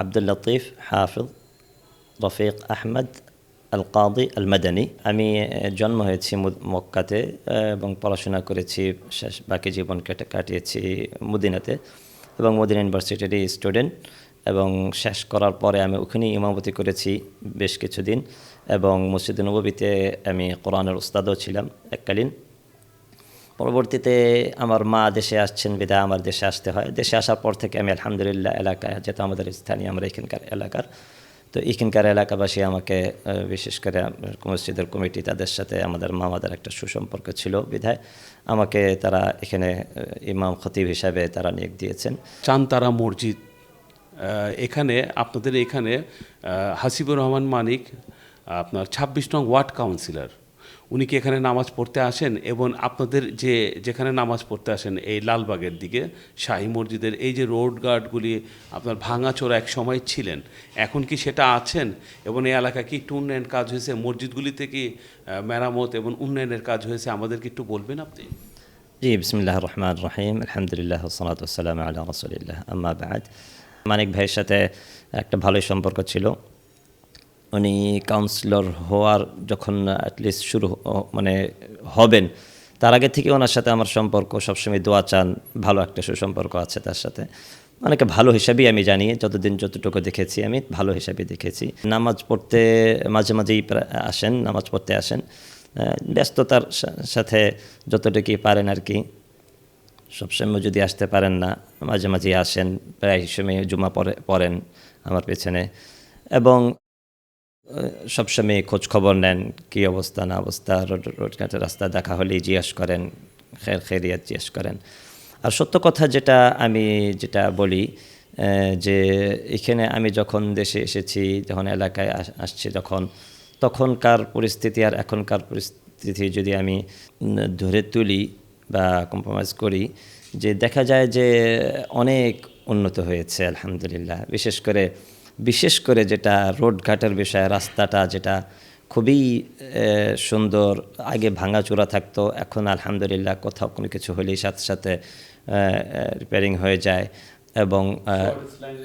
আব্দুল লতিফ হাফিজ রফিক আহমদ আল কাদি আল মাদানী আমি জন্ম হয়েছি মক্কাতে এবং পড়াশোনা করেছি শেষ, বাকি জীবন কেটে, কাটিয়েছি মদিনাতে এবং মদিনা ইউনিভার্সিটির স্টুডেন্ট এবং শেষ করার পরে আমি ওখানেই ইমামতি করেছি বেশ কিছুদিন এবং মসজিদ নবীতে আমি কোরআনের উস্তাদও ছিলাম এককালীন। পরবর্তীতে আমার মা দেশে আসছেন, বিদায় আমার দেশে আসতে হয়। দেশে আসার পর থেকে আমি আলহামদুলিল্লাহ এলাকায়, যেহেতু আমাদের স্থানীয় আমরা এখানকার এলাকার, তো এখানকার এলাকাবাসী আমাকে বিশেষ করে মসজিদের কমিটি তাদের সাথে আমাদের মামাদের একটা সুসম্পর্ক ছিল বিধায়। আমাকে তারা এখানে ইমাম খতিব হিসাবে তারা নিয়োগ দিয়েছেন। চানতারা মসজিদ এখানে আপনাদের এখানে হাসিবুর রহমান মানিক, আপনার ছাব্বিশ নং ওয়ার্ড কাউন্সিলর। উনি কি এখানে নামাজ পড়তে আসেন? এবং আপনাদের যে, যেখানে নামাজ পড়তে আসেন, এই লালবাগের দিকে, শাহী মসজিদের এই যে রোড গার্ডগুলি আপনার ভাঙাচোরা এক সময় ছিলেন, এখন কি সেটা আছেন? এবং এই এলাকায় কি একটু উন্নয়ন কাজ হয়েছে? মসজিদগুলিতে কি মেরামত এবং উন্নয়নের কাজ হয়েছে, আমাদেরকে একটু বলবেন আপনি? জি, বিসমিল্লাহ রহমান রহিম, আলহামদুলিল্লাহ সালাত সালাম আল্লাহ রসুলিল্লাহ, আম্মা মানিক ভাইয়ের সাথে একটা ভালোই সম্পর্ক ছিল। উনি কাউন্সিলর হওয়ার যখন অ্যাটলিস্ট শুরু মানে হবেন, তার আগে থেকে ওনার সাথে আমার সম্পর্ক, সবসময় দোয়া চান, ভালো একটা সুসম্পর্ক আছে তার সাথে। অনেকে ভালো হিসাবেই আমি জানি, যতদিন যতটুকু দেখেছি আমি, ভালো হিসাবে দেখেছি। নামাজ পড়তে মাঝে মাঝেই আসেন, নামাজ পড়তে আসেন। ব্যস্ততার সাথে যতটুকুই পারেন আর কি, সবসময় যদি আসতে পারেন না, মাঝে মাঝে আসেন, প্রায় সময় জুমা পরে, পড়েন আমার পেছনে। এবং সবসময় খোঁজ খবর নেন, কি অবস্থা, না অবস্থা, রোড রাস্তা দেখা হলেই জিজ্ঞেস করেন, খের, খেরিয়াত জিজ্ঞেস করেন। আর সত্য কথা যেটা আমি যেটা বলি যে এখানে আমি যখন দেশে এসেছি, যখন এলাকায় আসছি যখন তখনকার পরিস্থিতি আর এখনকার পরিস্থিতি যদি আমি ধরে তুলি বা কম্প্রোমাইজ করি, যে দেখা যায় যে অনেক উন্নত হয়েছে, আলহামদুলিল্লাহ। বিশেষ করে বিশেষ করে যেটা রোডঘাটের বিষয়ে রাস্তাটা যেটা খুবই সুন্দর আগে ভাঙাচোরা থাকতো এখন আলহামদুলিল্লাহ কোথাও কোনো কিছু হলেই সাথে সাথে রিপেয়ারিং হয়ে যায় এবং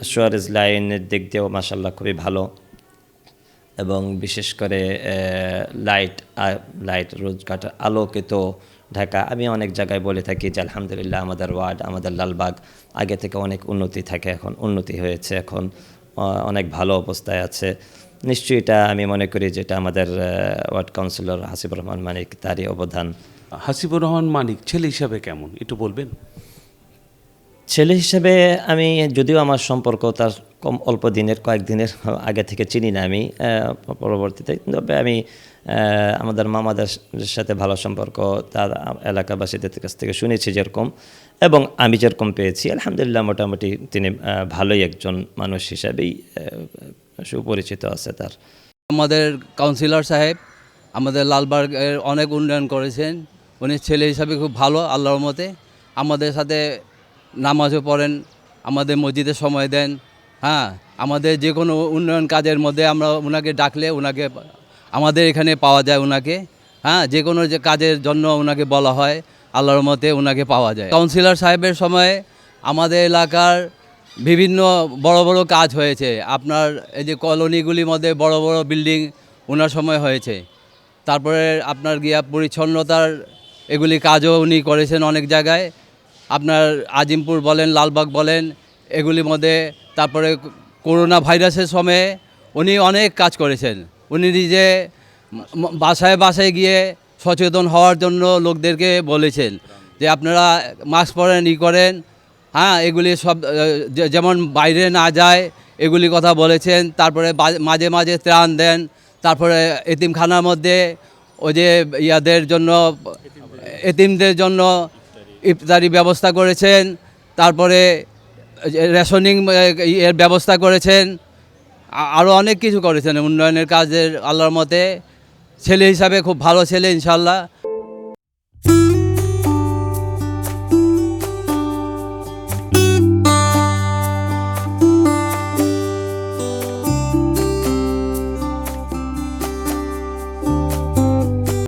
সোয়ারেজ লাইনের দিক দিয়েও মাসাল্লাহ খুবই ভালো এবং বিশেষ করে লাইট লাইট রোজঘাট আলোকিত ঢাকা। আমি অনেক জায়গায় বলে থাকি যে আলহামদুলিল্লাহ আমাদের ওয়ার্ড আমাদের লালবাগ আগে থেকে অনেক উন্নতি থাকে এখন উন্নতি হয়েছে এখন অনেক ভালো অবস্থায় আছে। নিশ্চয়ই এটা আমি মনে করি যেটা আমাদের ওয়ার্ড কাউন্সিলর হাসিবুর রহমান মানিক তারই অবদান। হাসিবুর রহমান মানিক ছেলে হিসাবে কেমন? একটু বলবেন। ছেলে হিসাবে আমি যদিও আমার সম্পর্ক তার কম অল্প দিনের কয়েকদিনের আগে থেকে চিনি না আমি পরবর্তীতে। তবে আমি আমাদের মামাদের সাথে ভালো সম্পর্ক, তার এলাকাবাসীদের কাছ থেকে শুনেছি যেরকম, এবং আমি যেরকম পেয়েছি, আলহামদুলিল্লাহ মোটামুটি তিনি ভালোই একজন মানুষ হিসাবেই সুপরিচিত আছে তার। আমাদের কাউন্সিলর সাহেব আমাদের লালবাগের অনেক উন্নয়ন করেছেন। উনি ছেলে হিসাবে খুব ভালো, আল্লাহর মতে আমাদের সাথে নামাজও পড়েন, আমাদের মসজিদে সময় দেন। হ্যাঁ আমাদের যে কোনো উন্নয়ন কাজের মধ্যে আমরা ওনাকে ডাকলে ওনাকে আমাদের এখানে পাওয়া যায় ওনাকে হ্যাঁ যে কোনো যে কাজের জন্য ওনাকে বলা হয়, আল্লাহর মতে ওনাকে পাওয়া যায়। কাউন্সিলর সাহেবের সময়ে আমাদের এলাকার বিভিন্ন বড় বড় কাজ হয়েছে। আপনার এই যে কলোনিগুলির মধ্যে বড় বড় বিল্ডিং ওনার সময় হয়েছে। তারপরে আপনার গিয়া পরিচ্ছন্নতার এগুলি কাজও উনি করেছেন অনেক জায়গায়। আপনার আজিমপুর বলেন, লালবাগ বলেন, এগুলির মধ্যে তারপরে করোনা ভাইরাসের সময়ে উনি অনেক কাজ করেছেন। উনি নিজে বাসায় বাসায় গিয়ে সচেতন হওয়ার জন্য লোকদেরকে বলেছেন যে আপনারা মাস্ক পরেন, ই করেন। হ্যাঁ এগুলি সব যেমন বাইরে না যায়, এগুলি কথা বলেছেন। তারপরে মাঝে মাঝে ত্রাণ দেন। তারপরে এতিমখানার মধ্যে ওই যে ইয়াদের জন্য, এতিমদের জন্য ইফতারি ব্যবস্থা করেছেন। তারপরে রেশনিং এর ব্যবস্থা করেছেন। আরও অনেক কিছু করেছেন। উন্নয়নের কাজের আল্লাহর মতে ছেলে হিসাবে খুব ভালো ছেলে ইনশাল্লাহ